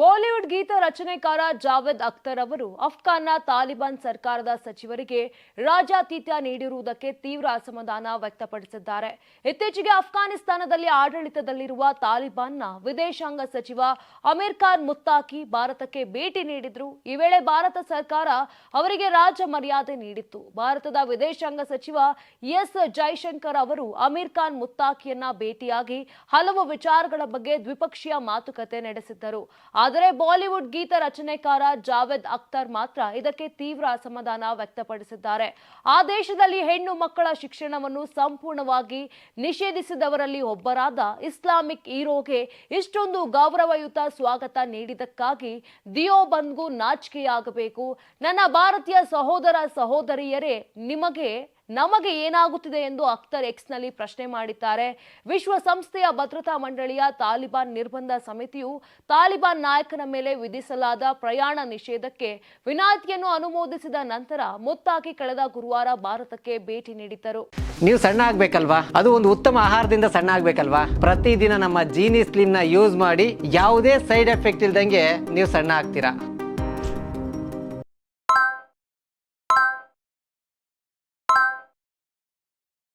Bollywood ಗೀತ ರಚನೆಕಾರ ಜಾವೇದ್ ಅಖ್ತರ್ ಅವರು ಅಫ್ಘಾನ್ನ ತಾಲಿಬಾನ್ ಸರ್ಕಾರದ ಸಚಿವರಿಗೆ ರಾಜಾತೀತ್ಯ ನೀಡಿರುವುದಕ್ಕೆ ತೀವ್ರ ಅಸಮಾಧಾನ ವ್ಯಕ್ತಪಡಿಸಿದ್ದಾರೆ. ಇತ್ತೀಚೆಗೆ ಅಫ್ಘಾನಿಸ್ತಾನದಲ್ಲಿ ಆಡಳಿತದಲ್ಲಿರುವ ತಾಲಿಬಾನ್ನ ವಿದೇಶಾಂಗ ಸಚಿವ ಅಮೀರ್ ಖಾನ್ ಮುತ್ತಾಕಿ ಭಾರತಕ್ಕೆ ಭೇಟಿ ನೀಡಿದ್ರು. ಈ ವೇಳೆ ಭಾರತ ಸರ್ಕಾರ ಅವರಿಗೆ ರಾಜ ಮರ್ಯಾದೆ ನೀಡಿತ್ತು. ಭಾರತದ ವಿದೇಶಾಂಗ ಸಚಿವ ಎಸ್ ಜೈಶಂಕರ್ ಅವರು ಅಮೀರ್ ಖಾನ್ ಮುತ್ತಾಕಿಯನ್ನ ಭೇಟಿಯಾಗಿ ಹಲವು ವಿಚಾರಗಳ ಬಗ್ಗೆ ದ್ವಿಪಕ್ಷೀಯ ಮಾತುಕತೆ ನಡೆಸಿದ್ದರು. ಆದರೆ ಬಾಲಿವುಡ್ ಗೀತ ರಚನೆಕಾರ ಜಾವೇದ್ ಅಖ್ತರ್ ಮಾತ್ರ ಇದಕ್ಕೆ ತೀವ್ರ ಅಸಮಾಧಾನ ವ್ಯಕ್ತಪಡಿಸಿದ್ದಾರೆ. ಆ ದೇಶದಲ್ಲಿ ಹೆಣ್ಣು ಮಕ್ಕಳ ಶಿಕ್ಷಣವನ್ನು ಸಂಪೂರ್ಣವಾಗಿ ನಿಷೇಧಿಸಿದವರಲ್ಲಿ ಒಬ್ಬರಾದ ಇಸ್ಲಾಮಿಕ್ ಹೀರೋಗೆ ಇಷ್ಟೊಂದು ಗೌರವಯುತ ಸ್ವಾಗತ ನೀಡಿದ್ದಕ್ಕಾಗಿ ದಿಯೋಬಂದ್ಗೂ ನಾಚಿಕೆಯಾಗಬೇಕು. ನನ್ನ ಭಾರತೀಯ ಸಹೋದರ ಸಹೋದರಿಯರೇ, ನಿಮಗೆ ನಮಗೆ ಏನಾಗುತ್ತಿದೆ ಎಂದು ಅಖ್ತರ್ ಎಕ್ಸ್ನಲ್ಲಿ ಪ್ರಶ್ನೆ ಮಾಡಿದ್ದಾರೆ. ವಿಶ್ವಸಂಸ್ಥೆಯ ಭದ್ರತಾ ಮಂಡಳಿಯ ತಾಲಿಬಾನ್ ನಿರ್ಬಂಧ ಸಮಿತಿಯು ತಾಲಿಬಾನ್ ನಾಯಕನ ಮೇಲೆ ವಿಧಿಸಲಾದ ಪ್ರಯಾಣ ನಿಷೇಧಕ್ಕೆ ವಿನಾಯಿತಿಯನ್ನು ಅನುಮೋದಿಸಿದ ನಂತರ ಮುತ್ತಾಕಿ ಕಳೆದ ಗುರುವಾರ ಭಾರತಕ್ಕೆ ಭೇಟಿ ನೀಡಿದ್ದರು. ನೀವು ಸಣ್ಣ ಆಗ್ಬೇಕಲ್ವಾ? ಅದು ಒಂದು ಉತ್ತಮ ಆಹಾರದಿಂದ ಸಣ್ಣ ಆಗ್ಬೇಕಲ್ವಾ? ಪ್ರತಿದಿನ ನಮ್ಮ ಜೀನಿ ಸ್ಲಿಮ್ನ ಯೂಸ್ ಮಾಡಿ ಯಾವುದೇ ಸೈಡ್ ಎಫೆಕ್ಟ್ ಇಲ್ದಂಗೆ ನೀವು ಸಣ್ಣ ಆಗ್ತೀರಾ?